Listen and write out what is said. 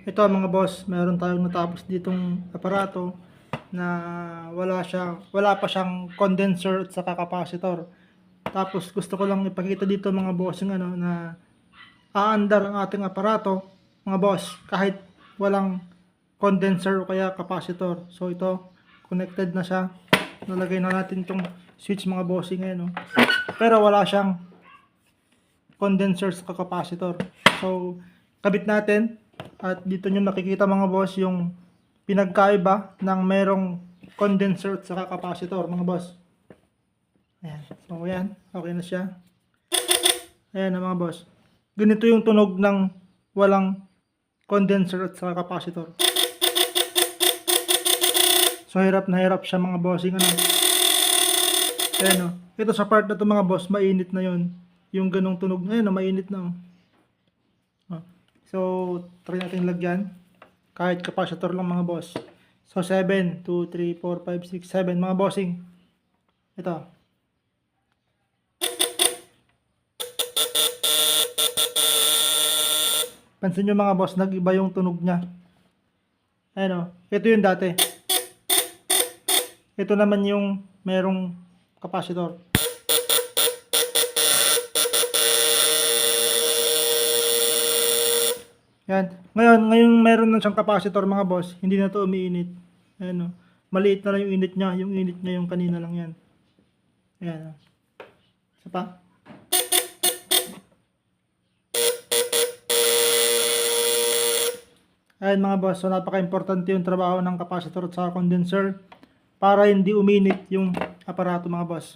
Ito mga boss, meron tayong natapos ditong aparato na wala siya, wala pa siyang condenser at saka capacitor. Tapos gusto ko lang ipakita dito mga boss yung ano na aandar ang ating aparato, mga boss, kahit walang condenser o kaya capacitor. So ito, connected na siya. Nalagay na natin itong switch mga bossing ngayon. No? Pero wala siyang condenser sa capacitor. So, kabit natin at dito nyo nakikita mga boss yung pinagkaiba ng merong condenser at saka capacitor mga boss. Ayan. So, ayan. Okay na siya. Ayan na mga boss. Ganito yung tunog ng walang condenser at saka capacitor. So, hirap na hirap siya mga bossing. Ano? Ayan o. Ito sa part na to mga boss, mainit na yon Yung ganong tunog. Ayan o, mainit na o. So, try natin lagyan. Kahit capacitor lang mga boss. So, 7, 2, 3, 4, 5, 6, 7 mga bossing. Ito. Pansin nyo mga boss, nag-iba yung tunog niya. Ayan o. Ito yung dati. Ito naman yung merong capacitor. Yan. Ngayon, ngayon meron na siyang capacitor mga boss. Hindi na to umiinit. Ayan o. Maliit na lang yung init niya. Yung init niya yung kanina lang yan. Ayan o. Isa pa. Ayan mga boss. So napaka-importante yung trabaho ng capacitor at saka condenser para hindi uminit yung aparato mga boss.